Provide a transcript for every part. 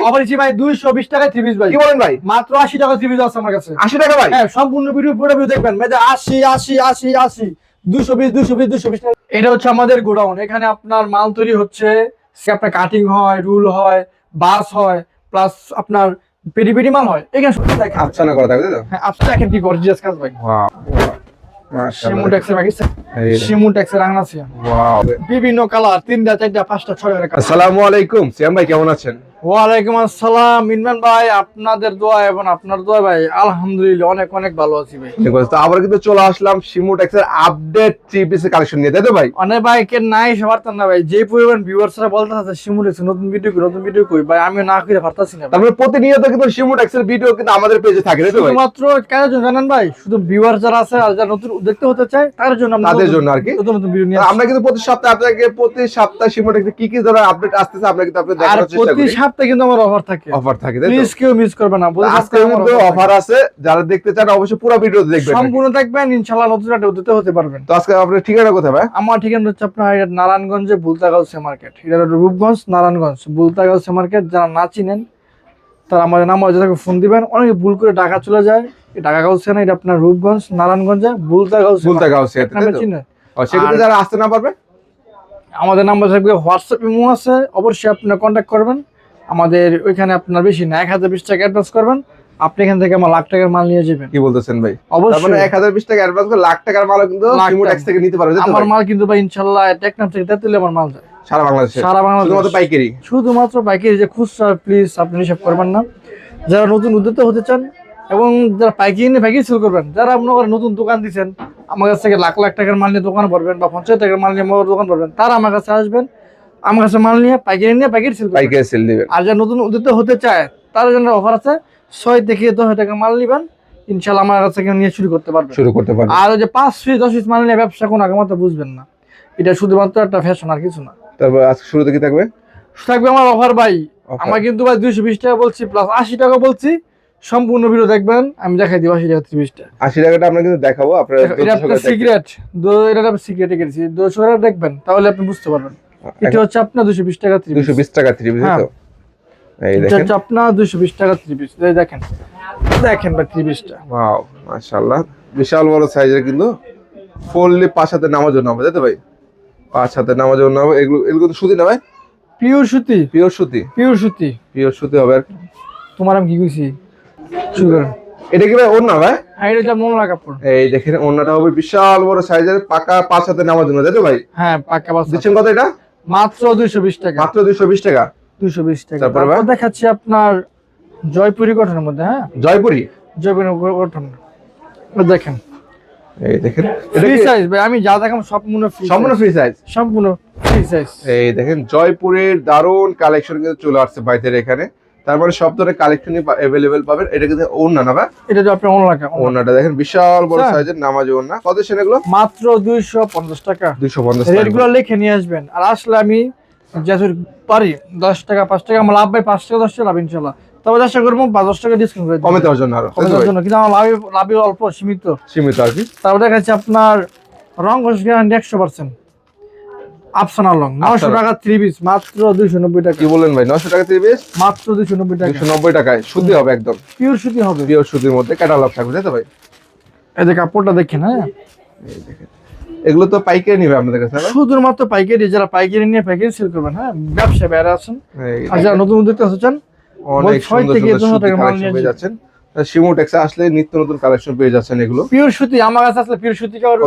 ভাই? Offer piece কি বলেন ভাই? মাত্র আশি টাকা থ্রি পিস আছে আমার কাছে। আশি টাকা ভাই? হ্যাঁ সম্পূর্ণ ভিডিও পুরো ভিডিও দেখবেন। এটা হচ্ছে আমাদের গোডাউন। এখানে আপনার মাল তৈরি হচ্ছে। আপনার কাটিং হয় রুল হয় বাস হয় প্লাস আপনার পেরি পেরি মাল হয়। এখানে করা তো? হ্যাঁ কি গর্জিয়াস কাজ ভাই। বিভিন্ন কালার তিনটা চারটা পাঁচটা ছয়টা কালার আসসালামু আলাইকুম। সিয়াম ভাই কেমন আছেন? ওয়ালাইকুম আসসালাম ইমরান ভাই আপনাদের দোয়া এবং আপনার দোয়া ভাই আলহামদুলিল্লাহ অনেক অনেক ভালো আছি ভাই। ঠিক আছে, তো আবার কিন্তু চলে আসলাম শিমু ট্যাক্সের আপডেট থ্রি পিসের কালেকশন নিয়ে তাই তো ভাই? অনেক ভাই কে নাই সে পারতাম না ভাই। যে পরিমাণ ভিউয়ার্সরা বলতে আছে শিমুলেছে নতুন ভিডিও কই নতুন ভিডিও কই ভাই আমি না করে পারতাছি না। তারপরে প্রতিনিয়ত কিন্তু শিমু ট্যাক্সের ভিডিও কিন্তু আমাদের পেজে থাকে তাই তো ভাই? শুধুমাত্র কেন জন্য জানেন ভাই শুধু ভিউয়ার যারা আছে আর যারা নতুন দেখতে হতে চায় তার জন্য আমরা তাদের জন্য আর কি? নতুন নতুন ভিডিও নিয়ে আমরা কিন্তু প্রতি সপ্তাহে আপনাকে প্রতি সপ্তাহে শিমু ট্যাক্সের কি কি ধরনের আপডেট আসতেছে আমরা কিন্তু আপনাদের দেখানোর চেষ্টা প্রতি করি। সপ্তাহে কিন্তু আমার অফার থাকে। অফার থাকে প্লিজ কেউ মিস করবে না আজকে কিন্তু অফার আছে যারা দেখতে চান অবশ্যই পুরো ভিডিও দেখবেন। সম্পূর্ণ দেখবেন ইনশাআল্লাহ নতুন একটা উদ্যোগ হতে পারবেন। তো আজকে আপনার ঠিকানা কোথায় ভাই? আমার ঠিকানা হচ্ছে আপনার নারায়ণগঞ্জে বুলতাগাঁও সে মার্কেট। এটা রূপগঞ্জ নারায়ণগঞ্জ। বুলতাগাঁও সে মার্কেট যারা না চিনেন তারা আমাদের নাম যাদেরকে ফোন দিবেন। অনেকে ভুল করে ঢাকা চলে যায়। এই ঢাকা গাউসে না এটা আপনার রূপগঞ্জ নারায়ণগঞ্জে বুলতাগাঁও সে ভুলতা market। সে নামে চিনেন। সেক্ষেত্রে যারা আসতে না পারবে? আমাদের নাম্বার থাকবে হোয়াটসঅ্যাপ ইমো আছে। অবশ্যই আপনারা কন্ট্যাক্ট করবেন। আমাদের ওইখানে আপনার বেশি না এক হাজার বিশ টাকা অ্যাডভান্স করবেন আপনি এখান থেকে আমার লাখ টাকার মাল নিয়ে যাবেন। কি বলতেছেন ভাই? মানে অবশ্যই এক হাজার বিশ টাকা অ্যাডভান্স করে লাখ টাকার মাল কিন্তু শিমু থেকে নিতে পারবে আমার মাল কিন্তু ভাই ইনশাল্লাহ টেকনাফ থেকে তেতুলে আমার মাল যায়। সারা বাংলাদেশে? সারা বাংলাদেশ। শুধুমাত্র পাইকারি? শুধুমাত্র পাইকারি যে খুচরা প্লিজ আপনি হিসাব করবেন না। যারা নতুন উদ্যোক্তা হতে চান এবং যারা পাইকারি নিয়ে পাইকারি সেল করবেন যারা মনে করেন নতুন দোকান দিচ্ছেন আমার কাছ থেকে লাখ লাখ টাকার মাল নিয়ে দোকানে পড়বেন বা পঞ্চাশ টাকার মাল নিয়ে আমার দোকান পড়বেন তারা আমার কাছে আসবেন। আমার কাছে মাল নিয়ে পাইকারি নিয়ে পাইকারি সেল পাইকারি সেল দিবেন। আর যারা নতুন উদ্যোক্তা হতে চায় তার জন্য অফার আছে। ছয় থেকে দশ টাকার মাল নিবেন ইনশাল্লাহ আমার কাছ নিয়ে শুরু করতে পারবেন। শুরু করতে পারবে আর যে পাঁচ পিস দশ পিস মাল নিয়ে ব্যবসা কোনো আগামাতে বুঝবেন না। এটা শুধুমাত্র একটা ফ্যাশন আর কিছু না। তারপর আজকে শুরুতে কি থাকবে? থাকবে আমার অফার ভাই। আমার কিন্তু ভাই দুইশো বিশ টাকা বলছি প্লাস আশি টাকা বলছি। সম্পূর্ণ ভিডিও দেখবেন আমি দেখাই দিব আশি টাকা ত্রিশটা আশি টাকাটা আমরা কিন্তু দেখাবো আপনারা এটা সিক্রেট এটা দুশো টাকা দেখবেন তাহলে আপনি বুঝতে পারবেন। এটা হচ্ছে আপনার দুশো বিশ টাকা ত্রিশ দুশো বিশ টাকা থ্রি পিস হ্যাঁ। তো। এই এটা দেখেন। হচ্ছে আপনার দুশো বিশ টাকা ত্রিশ দেখেন। দেখেন ভাই ত্রিশটা ওয়াও মাশাআল্লাহ। বিশাল বড় সাইজের কিন্তু ফুললি পাঁচ হাতে নামার জন্য হবে তাই ভাই? পাঁচ হাতে নামার জন্য হবে। এগুলো এগুলো তো সুতি না ভাই? পিওর সুতি। পিওর সুতি। পিওর সুতি। পিওর সুতি হবে আর তোমার আমি কি কইছি? সুগার এটা কি ভাই ওর না ভাই? হ্যাঁ এটা হচ্ছে মোলা কাপড়। এই দেখেন ওড়নাটা হবে বিশাল বড় সাইজের পাকা পাঁচ হাতে নামার জন্য তাই তো ভাই? হ্যাঁ পাক্কা বাস দিচ্ছেন কত এটা? মাত্র দুইশো বিশ টাকা। মাত্র দুইশো বিশ টাকা? দুইশো বিশ টাকা। তারপর? দেখাচ্ছি আপনার জয়পুরি গঠনের মধ্যে হ্যাঁ? জয়পুরি? জয়পুরি গঠন। দেখেন। এই দেখেন। এটা ফ্রি সাইজ ভাই আমি যা দেখাম সম্পূর্ণ ফ্রি সম্পূর্ণ ফ্রি সাইজ সম্পূর্ণ ফ্রি সাইজ এই দেখেন জয়পুরের দারুণ কালেকশন কিন্তু চলে আসছে বাইদের এখানে। তার মানে সব ধরনের কালেকশনই অ্যাভেলেবেল পাবেন। এটা কিন্তু ওড়না না ভাই? এটা যে আপনার অনলাকা ওড়নাটা দেখেন বিশাল বড়। সাইজের নামাজি ওড়না। কত সেন এগুলো? মাত্র দুইশো পঞ্চাশ টাকা। দুইশো পঞ্চাশ রেটগুলো লিখে নিয়ে আসবেন। আর আসলে আমি যেহেতু পারি দশ টাকা পাঁচ টাকা আমার লাভ ভাই পাঁচ টাকা দশ টাকা লাভ ইনশাল্লাহ। তবে করব পাঁচ দশ টাকা ডিসকাউন্ট করে কমে দেওয়ার জন্য আরও কমে জন্য কিন্তু আমার লাভ অল্প সীমিত। সীমিত আর কি। তারপর দেখাচ্ছি আপনার রং ঘষ গ্যারান্টি একশো পার্সেন্ট আফসানা লং নশো আফসানা। টাকা থ্রি পিস মাত্র দুইশো নব্বই টাকা। কি বললেন ভাই নশো টাকা থেকে বেশ মাত্র দুইশো নব্বই টাকা। দুশো নব্বই টাকায় সুতি হবে একদম। পিওর সুতি হবে। পিওর সুতির মধ্যে ক্যাটালগ থাকবে তাই তো ভাই? এই যে কাপড়টা দেখেন হ্যাঁ? এই দেখেন। এগুলো তো পাইকারি নিবে আপনাদের কাছে? শুধুমাত্র পাইকারি যারা পাইকারি নিয়ে পাইকারি সেল করবেন হ্যাঁ? ব্যবসা বেড়ে আছেন। আর যারা নতুন উদ্যোক্তা হচ্ছেন অনেক সুন্দর টাকা মাল নিয়ে যাচ্ছেন। শিমু টেক্সে আসলে নিত্য নতুন কালেকশন পেয়ে যাচ্ছেন এগুলো। পিওর সুতি আমার কাছে আসলে পিওর সুতি কাপড়?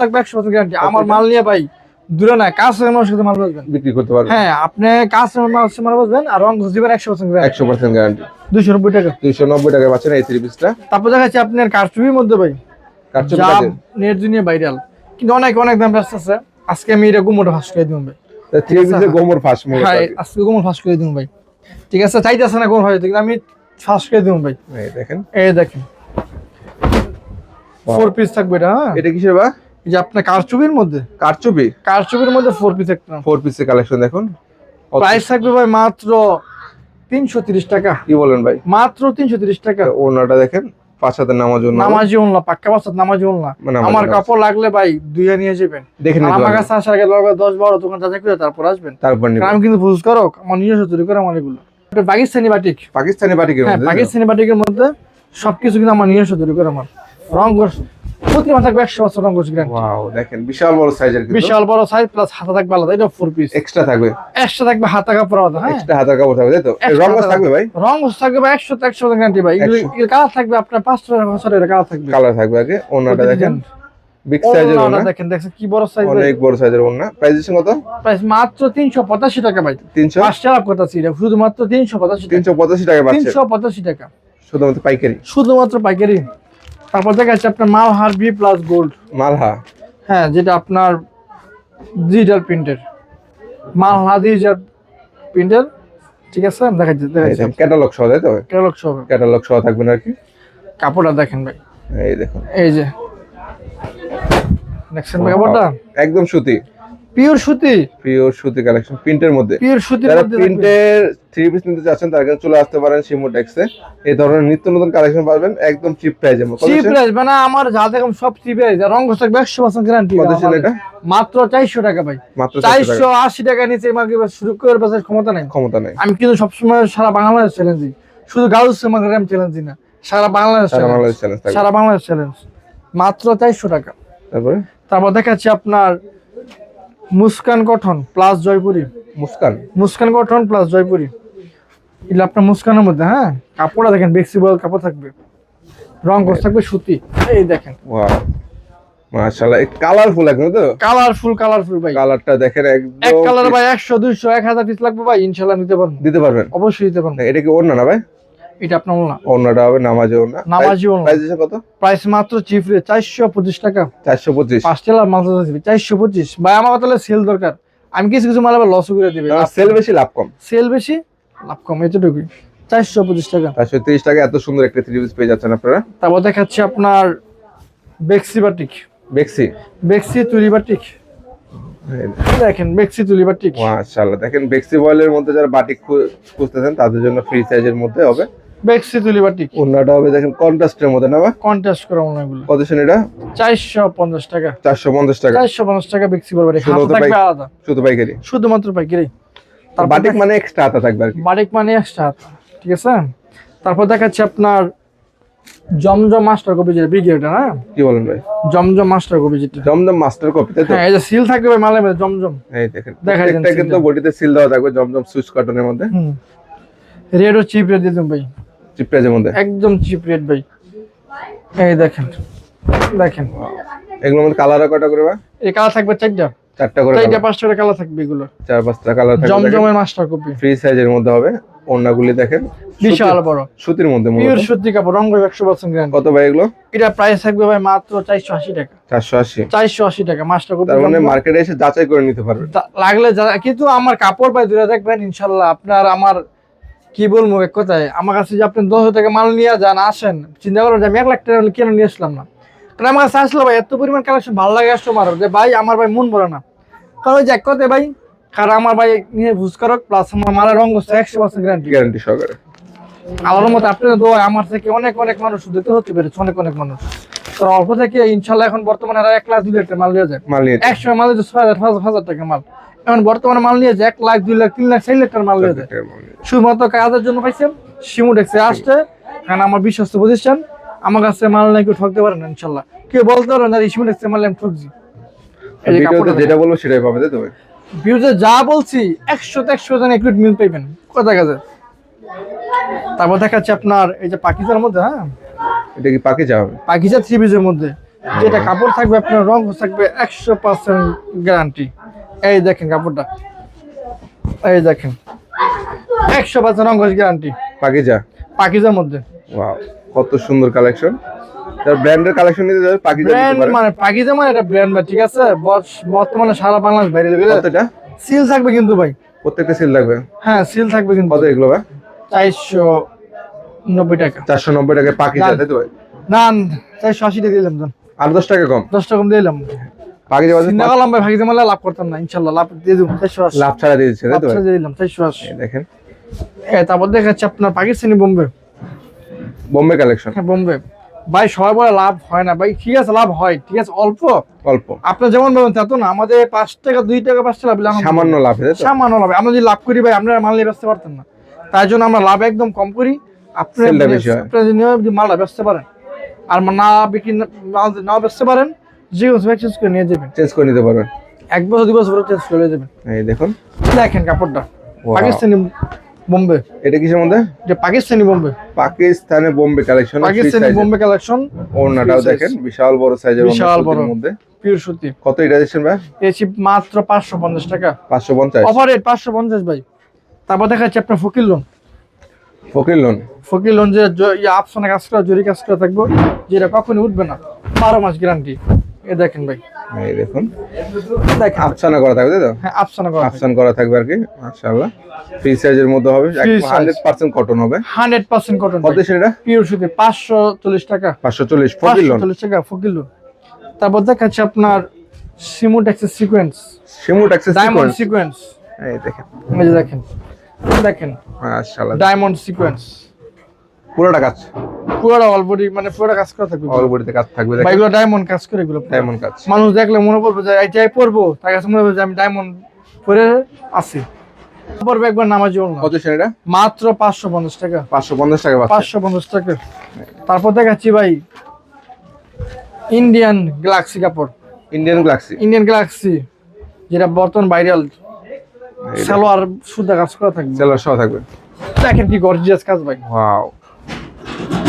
থাকবে একশো পার্সেন্ট গ্যারান্টি। আমার মাল নিয়ে ভাই দূরে না কাজ মানুষের সাথে মাল বসবেন বিক্রি করতে পারবেন। হ্যাঁ আপনি কাজ মাল বসবেন আর রং ঘষ দিবেন একশো পার্সেন্ট একশো পার্সেন্ট গ্যারান্টি দুইশো নব্বই টাকা। দুইশো নব্বই টাকায় পাচ্ছেন এই থ্রি পিসটা তারপর দেখাচ্ছি আপনার কারচুপির মধ্যে ভাই। যা নেট দুনিয়া ভাইরাল কিন্তু অনেক অনেক দাম ব্যস্ত আছে। আজকে আমি এটা গুমোটা ফাঁস করে দিব ভাই। থ্রি পিসের গোমর ফাঁস হ্যাঁ আজকে গুমোট ফাঁস করে দিব ভাই। ঠিক আছে চাইতেছে না কোন হয় কিন্তু আমি ফাঁস করে দিব ভাই। এই দেখেন। এই দেখেন। ফোর পিস থাকবে এটা হ্যাঁ। এটা কিসের বা? যে আপনার কারচুপির মধ্যে? কারচুপি? কারচুপির মধ্যে ফোর পিস একটা ফোর পিসের কালেকশন দেখুন। প্রাইস থাকবে ভাই মাত্র তিনশো তিরিশ টাকা। কি বলেন ভাই? মাত্র তিনশো তিরিশ টাকা। ওনাটা দেখেন পাঁচ হাতের নামার নামাজি উনলা পাক্কা বাসাত নামাজি উনলা মানে আমার কাপড় লাগলে ভাই দুইয়া নিয়ে যাবেন। দেখেন আমার কাছে আসার আগে দরকার দশ বারো দোকান যাচাই করে তারপর আসবেন। তারপর আমি কিন্তু বুঝ করো আমার নিজস্ব তৈরি করে আমার এগুলো এটা পাকিস্তানি বাটিক। পাকিস্তানি বাটিকের হ্যাঁ মধ্যে। পাকিস্তানি বাটিকের মধ্যে সবকিছু কিন্তু আমার নিজস্ব তৈরি করে আমার রং প্রতি মাসে থাকবে একশো বছর রং কোর্স গ্যারান্টি ওয়াও দেখেন বিশাল বড় সাইজের বিশাল বড় সাইজ প্লাস হাতা থাকবে আলাদা এটা ফোর পিস এক্সট্রা থাকবে। এক্সট্রা থাকবে হাতা কাপড় আলাদা হ্যাঁ? এক্সট্রা কাপড় থাকবে তাই তো? Extra থাকবে ভাই? রং থাকবে ভাই একশো একশো গ্যারান্টি ভাই। কালার থাকবে আপনার পাঁচটা বছরের কালার থাকবে। কালার থাকবে আগে ওনাটা দেখেন। বিগ সাইজের ওনা দেখেন কি বড় সাইজ অনেক বড় সাইজের ওনা প্রাইস দিচ্ছেন কত? প্রাইস মাত্র তিনশো পঁচাশি টাকা ভাই। কথা ছিল শুধুমাত্র টাকা। টাকা। শুধুমাত্র পাইকারি। শুধুমাত্র পাইকারি। তারপর দেখা যাচ্ছে আপনার Malhar B plus gold Malha. হ্যাঁ যেটা আপনার ডিজিটাল প্রিন্টের মালহা ডিজিটাল প্রিন্টের ঠিক আছে? আমি যাচ্ছে ক্যাটালগ সহ তাই তো? ক্যাটালগ সহ। ক্যাটালগ সহ থাকবেন আর কি। কাপড়টা দেখেন ভাই। এই দেখুন। এই যে। নেক্সট ভাই কাপড়টা? একদম সুতি। পিওর সুতি? পিওর সুতি কালেকশন প্রিন্টের মধ্যে। পিওর সুতির যারা মধ্যে। প্রিন্টের থ্রি পিস নিতে চাচ্ছেন তারা কিন্তু চলে আসতে পারেন শিমু টেক্সে এই ধরনের নিত্য নতুন কালেকশন পাবেন একদম চিপ প্রাইজে চিপ প্রাইস মানে আমার যা দেখুন সব চিপ প্রাইস রং গ্যারান্টি কত ছিল এটা? মাত্র চারশো টাকা ভাই। মাত্র চারশো চারশো টাকা আশি টাকা নিচে মার্কেট শুরু করে বাজার ক্ষমতা নাই? ক্ষমতা নাই। আমি কিন্তু সবসময় সারা বাংলাদেশ চ্যালেঞ্জ শুধু মার্কেট আমি চ্যালেঞ্জ না সারা বাংলাদেশ সারা বাংলাদেশ চ্যালেঞ্জ সারা বাংলাদেশ চ্যালেঞ্জ মাত্র চারশো টাকা। তারপরে? তারপর দেখাচ্ছি আপনার Muskan cotton plus Jaipuri. Muskan. Muskan cotton plus Jaipuri. এগুলো আপনার মুস্কানের মধ্যে হ্যাঁ? কাপড়টা দেখেন ফ্লেক্সিবল কাপড় থাকবে। রং কোর্স থাকবে সুতি। এই দেখেন। মাশাআল্লাহ কালারফুল একদম তো। কালারফুল কালারফুল ভাই। কালারটা দেখেন এক কালার ভাই পিস লাগবে ভাই ইনশাল্লাহ নিতে পারবেন দিতে পারবেন? অবশ্যই দিতে পারবেন না, এটা কি ওড়না না ভাই? এটা আপনার না ওড়নাটা হবে নামাজে ওড়না। নামাজি ওড়না। প্রাইস কত? প্রাইস মাত্র চিপ রে চারশো পঁচিশ টাকা। চারশো পঁচিশ। পাঁচ টেলার মাল চারশো পঁচিশ। ভাই আমার তাহলে সেল দরকার। আমি কিছু কিছু মাল আবার লস করে দিবে। সেল বেশি লাভ কম। সেল বেশি লাভ কম এতটুকুই। চারশো পঁচিশ টাকা। চারশো তিরিশ টাকা এত সুন্দর একটা থ্রি পিস পেয়ে যাচ্ছেন আপনারা। তারপর দেখাচ্ছি আপনার বেক্সি বাটিক বেক্সি বেক্সি তুলি বাটিক দেখেন বেক্সি তুলি বাটিক মাশাআল্লাহ দেখেন বেক্সি বয়েলের মধ্যে যারা বাটিক খুঁজতেছেন তাদের জন্য ফ্রি সাইজের মধ্যে হবে। বেক্সি হবে দেখেন কন্ট্রাস্টের মধ্যে না করা কত এটা? টাকা। টাকা। চারশো পঞ্চাশ টাকা বেক্সি বাটিক শুধু থাকবে আলাদা। শুধু পাইকারি? শুধুমাত্র পাইকারি। বাটিক মানে এক্সট্রা থাকবে আর কি। বাটিক মানে ঠিক আছে? তারপর দেখাচ্ছি আপনার জমজম মাস্টার কপি যেটা ব্রিগেড হ্যাঁ? কি বলেন ভাই? জমজম মাস্টার কপি যেটা। জমজম মাস্টার কপি তাই তো? হ্যাঁ এই যে সিল থাকবে ভাই মালের মধ্যে জমজম। এই দেখেন দেখা যায় কিন্তু বডিতে সিল দেওয়া থাকবে জমজম সুইচ কটনের মধ্যে। হুম। রেড ও চিপ রেট দিয়ে দেবেন ভাই। চিপ প্রাইজের মধ্যে? একদম চিপ রেট ভাই। এই দেখেন দেখেন। এগুলোর মধ্যে কালার কয়টা করে ভাই? এই কালার থাকবে চারটা। চারটা করে চারটা পাঁচটা করে কালার থাকবে এগুলো। চার পাঁচটা কালার থাকবে জমজমের মাস্টার কপি ফ্রি সাইজের মধ্যে হবে ওড়নাগুলি দেখেন। বিশাল বড়। সুতির মধ্যে। পিওর সত্যি কাপড় একশো পার্সেন্ট গ্যারান্টি কত ভাই এগুলো? এটা প্রাইস থাকবে ভাই মাত্র চারশো আশি টাকা। চারশো আশি। চারশো আশি টাকা মাস্টার কপি তার মানে মার্কেটে এসে যাচাই করে নিতে পারবেন। লাগলে কিন্তু আমার কাপড় পাই দূরে দেখবেন ইনশাল্লাহ আপনার আমার কি বলব এক কথায়? আমার কাছে যে আপনি দশ হাজার টাকা মাল নিয়ে যান আসেন চিন্তা করেন যে আমি এক লাখ টাকা কেন নিয়ে আসলাম না? কারণ আমার কাছে আসলে ভাই এত পরিমাণ কালেকশন ভালো লাগে কাস্টমার যে ভাই আমার ভাই মন ভরে না। কারণ ওই যে এক কথায় ভাই কারণ আমার ভাই নিয়ে ভুজকারক প্লাস আমার মালের রঙ একশো পার্সেন্ট গ্যারান্টি গ্যারান্টি সহকারে। আমার মতো আপনার দোয়া আমার থেকে অনেক অনেক মানুষ দিতে হতে পেরেছে অনেক অনেক মানুষ। তো অল্প থেকে ইনশাল্লাহ এখন বর্তমানে এক লাখ দুই লাখ মাল নিয়ে যায়। মাল নিয়ে একশো মাল ছয় হাজার পাঁচ হাজার টাকা মাল। এখন বর্তমানে মাল নিয়ে যায় এক লাখ দুই লাখ তিন লাখ চার লাখ টাকার মাল নিয়ে যায় শুধুমাত্র কাজের জন্য পাইছেন সিমুডেক্সে আসছে কারণ আমার বিশ্বস্ত প্রতিষ্ঠান আমার কাছে মাল নাই কেউ ঠকতে পারেন না ইনশাল্লাহ। কেউ বলতে পারে না সিমুডেক্সে মাল আমি ঠকছি। যেটা বলব সেটাই পাবে তাই তো ভাই? ভিউজে যা বলছি একশো তো একশো জন একটু মিল পাইবেন। কথা কাজে। তারপর দেখাচ্ছে আপনার এই যে পাকিজার মধ্যে হ্যাঁ? এটা কি পাকে যাওয়া হবে? পাকিজা থ্রি পিসের মধ্যে। যেটা কাপড় থাকবে আপনার রং থাকবে একশো পার্সেন্ট গ্যারান্টি এই দেখেন কাপড়টা। এই দেখেন। একশো পার্সেন্ট রং গ্যারান্টি পাকে যা পাকিজার মধ্যে। ওয়াও কত সুন্দর কালেকশন ব্র্যান্ডের কালেকশন নিতে যাবে পাকি ব্র্যান্ড মানে পাকিজা মানে এটা ব্র্যান্ড ঠিক আছে? বর্ষ- বর্তমানে সারা বাংলাদেশ বাইরে কতটা? সিল থাকবে কিন্তু ভাই। প্রত্যেকটা সিল লাগবে? হ্যাঁ সিল থাকবে কিন্তু। কত এগুলো ভাই? চারশো নব্বই টাকা। চারশো নব্বই টাকা পাকি যা তাই তো ভাই? না টাকা দিলাম জান আর দশ টাকা কম? দশ টাকা কম দিলাম। লাভ করতাম না ইনশাল্লাহ। লাভ দিয়ে দিব। লাভ ছাড়া দিয়ে দিচ্ছে তাই তো ভাই? লাভ দিয়ে দিলাম চারশো আশি। এই দেখেন। এ, তারপর দেখাচ্ছে আপনার পাকিস্তানি বোম্বে। বোম্বে কালেকশন হ্যাঁ বোম্বে। ভাই সবাই বলে লাভ হয় না ভাই ঠিক আছে লাভ হয় ঠিক আছে অল্প। অল্প। আপনি যেমন বলেন তা তো না আমাদের পাঁচ টাকা দুই টাকা পাঁচ টাকা লাভ সামান্য লাভ সামান্য লাভ। আমরা যদি লাভ করি ভাই আপনারা মাল নিয়ে ব্যস্ত পারতেন না। তাই জন্য আমরা লাভ একদম কম করি। আপনি Sell-টা বেশি। আপনি যদি মালটা বেচতে পারেন আর না বিক্রি না- মাল নাও বেচতে পারেন যে কোনো সময় চেঞ্জ করে নিয়ে যাবেন। চেঞ্জ করে নিতে পারবেন। এক বছর দুই বছর পরে চেঞ্জ করে যাবেন। এই দেখুন। দেখেন কাপড়টা। পাকিস্তানি বোম্বে। এটা কিসের মধ্যে? যে পাকিস্তানি বোম্বে। পাকিস্তানে বোম্বে কালেকশন পাকিস্তানি বোম্বে কালেকশন ওড়নাটাও দেখেন বিশাল বড় সাইজের বিশাল বড়। মধ্যে। পিওর সুতি। কত এটা দিচ্ছেন ভাই? এসি মাত্র পাঁচশো পঞ্চাশ টাকা। পাঁচশো পঞ্চাশ। অফার রেট পাঁচশো পঞ্চাশ ভাই। তারপর দেখাচ্ছি আপনার Fakir lawn Fakir lawn Fakir lawn যে ইয়ে আপসনে কাজ করা জরি কাজ করা থাকব যেটা কখনই উঠবে না। বারো মাস গ্যারান্টি এ দেখেন ভাই। এই দেখুন। দেখেন আফসানা করা থাকবে তো? হ্যাঁ আপসনে করা আফসান করা থাকবে আর কি মাশাআল্লাহ। ফ্রি সাইজের মধ্যে হবে Free size। Hundred percent cotton হবে। হান্ড্রেড পার্সেন্ট কটন কত সেটা পিওর সুতি পাঁচশো চল্লিশ টাকা। পাঁচশো চল্লিশ ফকির পাঁচশো লোন চল্লিশ টাকা ফকির লোন তারপর দেখাচ্ছি আপনার সিমুট এক্সেস সিকোয়েন্স শিমুট অ্যাক্সেস ডায়মন্ড সিকোয়েন্স এই দেখেন। এই দেখেন দেখেন। মাশাআল্লাহ। ডায়মন্ড সিকোয়েন্স পুরোটা কাজ। পুরোটা অলবডি মানে পুরোটা কাজ করা থাকবে। অল বডিতে কাজ থাকবে বা এগুলো ডায়মন্ড কাজ করে এগুলো ডায়মন্ড কাজ। মানুষ দেখলে মনে পড়বে যে এইটাই পরবো তার কাছে মনে হবে যে আমি ডায়মন্ড পরে আছি। পরবে একবার নামাজি কত সেটা মাত্র পাঁচশো পঞ্চাশ টাকা। পাঁচশো পঞ্চাশ টাকা পাঁচশো পঞ্চাশ টাকা। তারপর দেখাচ্ছি ভাই ইন্ডিয়ান গ্যালাক্সি কাপড়। ইন্ডিয়ান গ্লাক্সি ইন্ডিয়ান গ্যালাক্সি যেটা বর্তমান ভাইরাল সালোয়ার সুদা কাজ করা থাকবে। সেলার সহ থাকবে। দেখেন কি গর্জিয়াস কাজ ভাই। ওয়াও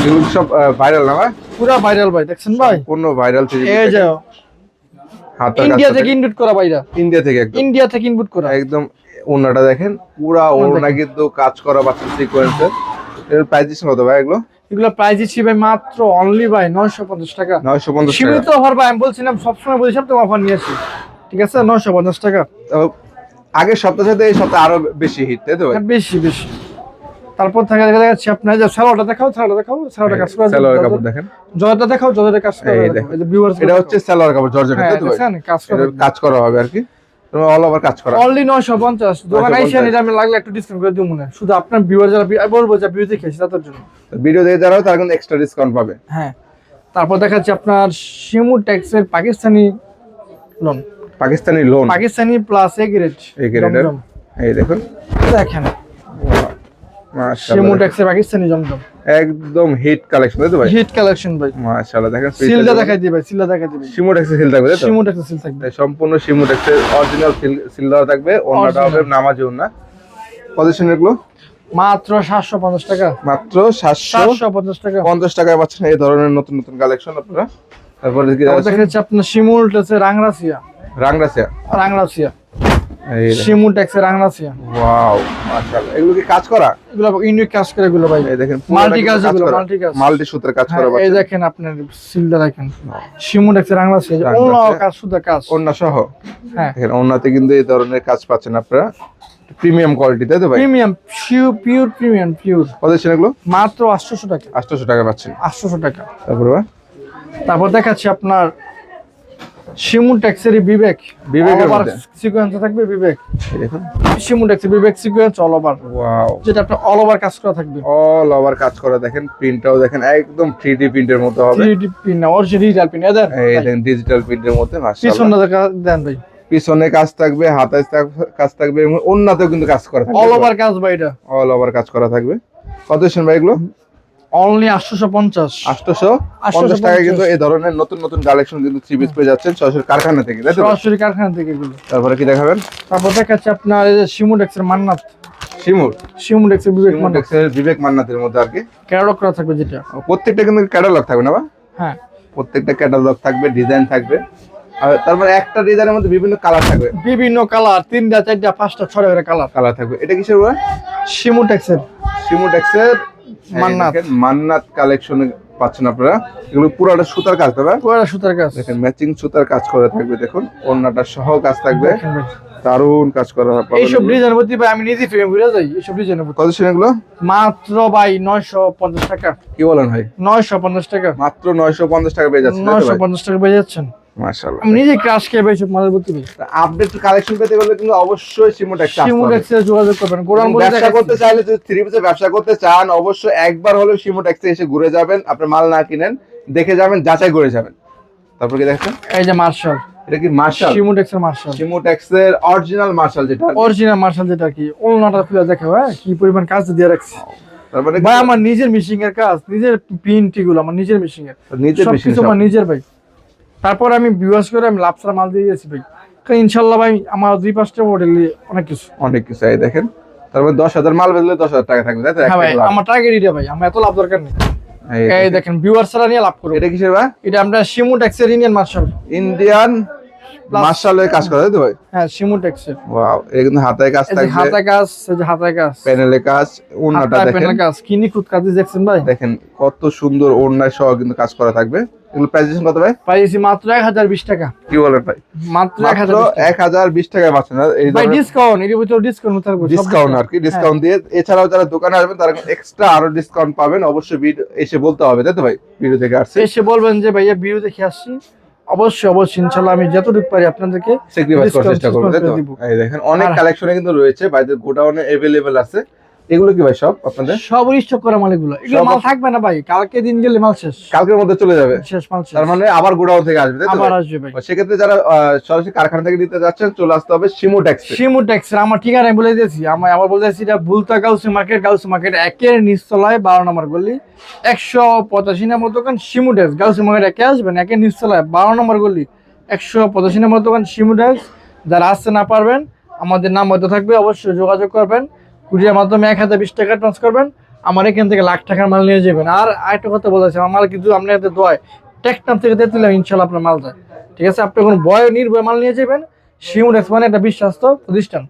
এগুলো সব ভাইরাল না ভাই? পুরা ভাইরাল ভাই দেখছেন ভাই? পূর্ণ ভাইরাল থেকে এই যে হাতের ইন্ডিয়া থেকে ইনপুট করা ভাইরা। ইন্ডিয়া থেকে একদম। ইন্ডিয়া থেকে ইনপুট করা। একদম ওনাটা দেখেন পুরা ওনা কিন্তু কাজ করা পাচ্ছেন সিকোয়েন্সের এর প্রাইস দিচ্ছেন কত ভাই এগুলো? এগুলো প্রাইস দিচ্ছি ভাই মাত্র অনলি ভাই নয়শো পঞ্চাশ টাকা। নয়শো পঞ্চাশ টাকা। সীমিত অফার ভাই আমি বলছিলাম সবসময় বলছিলাম তো অফার নিয়ে আসি। ঠিক আছে? নয়শো পঞ্চাশ টাকা। আগের সপ্তাহের সাথে এই সপ্তাহে আরও বেশি হিট তাই তো হ্যাঁ, বেশি বেশি। তারপর থেকে দেখা যাচ্ছে আপনার যে স্যালোটা দেখাও স্যালোটা দেখাও স্যালোটা কাজ করা সালোয়ার কাপড় দেখেন। জয়টা দেখাও জয়টা কাজ করা এই যে viewers এটা হচ্ছে সালোয়ার কাপড় জর্জেট হ্যাঁ তো ভাই কাজ করা কাজ করা হবে আর কি। তোমার অল ওভার কাজ করা। অনলি নয়শো পঞ্চাশ। দোকান 950 আইসা নিলে আমি লাগলে একটু ডিসকাউন্ট করে দিব মনে শুধু আপনার ভিউয়ার যারা আমি বলব যে ভিউতে খেয়েছি তাদের জন্য। ভিডিও দেখে যারা তারা কিন্তু এক্সট্রা ডিসকাউন্ট পাবে। হ্যাঁ। তারপর দেখাচ্ছি আপনার শিমু ট্যাক্সের Pakistani lawn Pakistani lawn Pakistani plus A grade এই গ্রেডের এই দেখুন। দেখেন। শিমু পাকিস্তানি জমজম। একদম হিট কালেকশন তাই তো ভাই? হিট কালেকশন ভাই। মাশাআল্লাহ দেখেন সিলটা দেখাই দিই ভাই সিলটা দেখাই দিই শিমু সিল থাকবে তাই তো? শিমু সিল থাকবে। সম্পূর্ণ অরিজিনাল সিল দেওয়া থাকবে হবে এগুলো? মাত্র সাতশো পঞ্চাশ টাকা। মাত্র সাতশো পঞ্চাশ টাকা। পঞ্চাশ টাকায় পাচ্ছেন এই ধরনের নতুন নতুন কালেকশন আপনারা। তারপরে কি দেখা যাচ্ছে আপনার শিমুল রাংরাসিয়া। রাংরাসিয়া। শিমু ট্যাক্সের রাংরাসিয়া ওয়াও মাশাআল্লাহ। এগুলো কি কাজ করা? এগুলো ইউনিক কাজ করে এগুলো ভাই। এই দেখেন Multi কাজ এগুলো, multi কাজ। মাল্টি সুতার কাজ হ্যাঁ, করা এই দেখেন আপনার সিলটা দেখেন। শিমু ট্যাক্সের রাংরাসিয়া যে অন্য কাজ শুধু কাজ। ওন্না সহ? হ্যাঁ। দেখেন ওন্নাতে কিন্তু এই ধরনের কাজ পাচ্ছেন আপনারা। প্রিমিয়াম কোয়ালিটি তাই তো ভাই? Premium pure pure premium pure position এগুলো? মাত্র আটশোশো টাকা। আটশোশো টাকা পাচ্ছেন। আটশোশো টাকা। তারপরে তারপর দেখাচ্ছি আপনার শিমু ট্যাক্সের বিবেক। বিবেকের মধ্যে। সিকোয়েন্স থাকবে বিবেক। দেখুন। শিমু ট্যাক্সের বিবেক সিকোয়েন্স অল ওভার ওয়াও যেটা আপনার অল ওভার কাজ করা থাকবে। অল ওভার কাজ করা দেখেন প্রিন্টটাও দেখেন একদম থ্রি ডি প্রিন্টের মতো হবে। থ্রি ডি পিন না অরিজিনাল ডিজিটাল পিন এদের। এই দেখেন ডিজিটাল প্রিন্টের মধ্যে মাশাআল্লাহ। পিছনটা দেন ভাই। পিছনে কাজ থাকবে হাতে কাজ থাকবে এবং অন্যতেও কিন্তু কাজ করা থাকবে। অল ওভার কাজ ভাই এটা। অল ওভার কাজ করা থাকবে। কত শুন ভাই এগুলো? অনলি আটশোশো পঞ্চাশ। আটশোশো পঞ্চাশ টাকায় কিন্তু এই ধরনের নতুন নতুন কালেকশন কিন্তু থ্রি পিস পেয়ে যাচ্ছেন সরাসরি কারখানা থেকে তাই তো? সরাসরি কারখানা থেকে এগুলো। তারপরে কি দেখাবেন? তারপর দেখাচ্ছে আপনার এই যে শিমু ট্যাক্সের মান্নাত। শিমুর? শিমু ট্যাক্সের বিবেক শিমুর টেক্সের বিবেক মান্নাতের মধ্যে আর কি? ক্যারক করা থাকবে যেটা। প্রত্যেকটা কিন্তু ক্যাটালগ থাকবে না বা? হ্যাঁ। প্রত্যেকটা ক্যাটালগ থাকবে ডিজাইন থাকবে। আর তারপরে একটা ডিজাইনের মধ্যে বিভিন্ন কালার থাকবে। বিভিন্ন কালার তিনটা চারটা পাঁচটা ছটা করে কালার কালার থাকবে। এটা কিসের ভাই শিমু ট্যাক্সের শিমু টেক্সের মান্নাত। মান্নাত কালেকশন পাচ্ছেন আপনারা। এগুলো পুরোটা সুতার কাজ তবে পুরো সুতার কাজ। দেখেন ম্যাচিং সুতার কাজ করা থাকবে দেখুন। অন্যটা সহ কাজ থাকবে। দারুণ কাজ করা পাবেন এইসব। ডিজাইনের প্রতি ভাই আমি নিজে ফ্রেম ঘুরে যাই এইসব ডিজাইনের প্রতি। কত এগুলো? মাত্র ভাই নয়শো পঞ্চাশ টাকা। কি বলেন ভাই? নয়শো পঞ্চাশ টাকা। মাত্র নয়শো পঞ্চাশ টাকা পেয়ে যাচ্ছে নয়শো পঞ্চাশ টাকা পেয়ে যাচ্ছেন। মাশাআল্লাহ। নিজে ক্রাশ খেয়ে ভাই মালের প্রতি আপডেট কালেকশন পেতে গেলে কিন্তু অবশ্যই সিমো টেক্স যোগাযোগ করবেন। গোড়ান বলে ব্যবসা করতে চাইলে যদি থ্রি পিসে ব্যবসা করতে চান অবশ্যই একবার হলেও সিমো ট্যাক্সে এসে ঘুরে যাবেন আপনি মাল না কিনেন দেখে যাবেন যাচাই করে যাবেন। তারপর কি দেখছেন এই যে মার্শাল এটা কি মার্শাল মার্শাল অরিজিনাল মার্শাল যেটা। অরিজিনাল মার্শাল যেটা কি? ওলনাটা খুলে দেখে ভাই কি পরিমাণ কাজ দিয়ে রাখছি। মানে ভাই আমার নিজের মিশিং এর কাজ নিজের প্রিন্টগুলো আমার নিজের মিশিং এর। নিজের সবকিছু আমার নিজের ভাই। তারপর আমি বিবাস করে আমি লাভসারা মাল দিয়ে দিয়েছি ভাই। ইনশাল্লাহ ভাই আমার দুই পাঁচটা মডেল অনেক কিছু। অনেক কিছু এই দেখেন। তার মানে দশ হাজার মাল বেচলে দশ হাজার টাকা থাকবে তাই তো? হ্যাঁ ভাই। আমার টার্গেট এটা ভাই আমার এত লাভ দরকার নেই। এই দেখেন। ভিউয়ার ছাড়া নিয়ে লাভ করব। এটা কিসের ভাই? এটা আমরা শিমুটেক্সের ইন্ডিয়ান মার্শাল ইন্ডিয়ান মার্শালের কাজ করে তাই তো ভাই? হ্যাঁ শিমুটেক্সের ওয়াও এটা কিন্তু হাতায় কাজ এই যে থাকবে। হাতে কাজ এই যে হাতে কাজ। প্যানেলে কাজ হাতায় দেখেন। প্যানেল কাজ। কি নিখুঁত কাজ দেখছেন ভাই। দেখেন কত সুন্দর ওড়নায় সহ কিন্তু কাজ করা থাকবে। এগুলো প্রাইস কত ভাই পাইছি মাত্র এক হাজার বিশ টাকা কি বলেন ভাই মাত্র এক মাত্র হাজার এক হাজার বিশ টাকায় পাচ্ছেন আর এই ভাই ডিসকাউন্ট এর ভিতরে ডিসকাউন্ট থাকবে সব ডিসকাউন্ট আর কি ডিসকাউন্ট দিয়ে এছাড়াও যারা দোকানে আসবেন তারা এক্সট্রা আরো ডিসকাউন্ট পাবেন অবশ্যই ভিডিও এসে বলতে হবে তাই তো ভাই ভিডিও থেকে আসছে এসে বলবেন যে ভাইয়া ভিডিও দেখে আসছি অবশ্যই অবশ্যই ইনশাল্লাহ আমি যতটুকু পারি আপনাদেরকে স্যাক্রিফাইস করার Discount- চেষ্টা করবো তাই তো discount করে দিব। এই দেখেন অনেক আর- কালেকশনে কিন্তু রয়েছে ভাইদের গোডাউনে अवेलेबल আছে এগুলো কি ভাই সব আপনাদের? সব স্টক করা মাল এগুলো এগুলো মাল থাকবে না ভাই কালকে দিন গেলে মাল শেষ। কালকের মধ্যে চলে যাবে। শেষ মাল শেষ। তার মানে আবার গোডাউন থেকে আসবে তাই তো আবার আসবে ভাই। সেক্ষেত্রে যারা সরাসরি কারখানা থেকে নিতে যাচ্ছেন চলে আসতে হবে সিমো ট্যাক্স শিমু ট্যাক্সের আমার ঠিকানা আমি বলে দিয়েছি। আমি আবার বলে দিয়েছি এটা ভুলতা গাউসি মার্কেট গাউসি মার্কেট একের নিচতলায় বারো নম্বর গলি। একশো পঁচাশি নম্বর দোকান শিমু ট্যাক্স গাউসি মার্কেট একে আসবেন একের নিচতলায় বারো নম্বর গলি। একশো পঁচাশি নম্বর দোকান শিমু ট্যাক্স যারা আসতে না পারবেন আমাদের নাম হয়তো থাকবে অবশ্যই যোগাযোগ করবেন। কুরিয়ার মাধ্যমে এক হাজার বিশ টাকা ট্রান্স করবেন, আমার এখান থেকে লাখ টাকার মাল নিয়ে যাবেন। আর আরেকটা কথা বলেছে আমার মাল কিন্তু আপনার দোয় টেকনাম থেকে দিয়ে দিলাম ইনশাল্লাহ আপনার মাল যায়। ঠিক আছে, আপনি এখন বয় নির্ভয় মাল নিয়ে যাবেন ট্যাক্স মানে একটা বিশ্বাস্ত প্রতিষ্ঠান।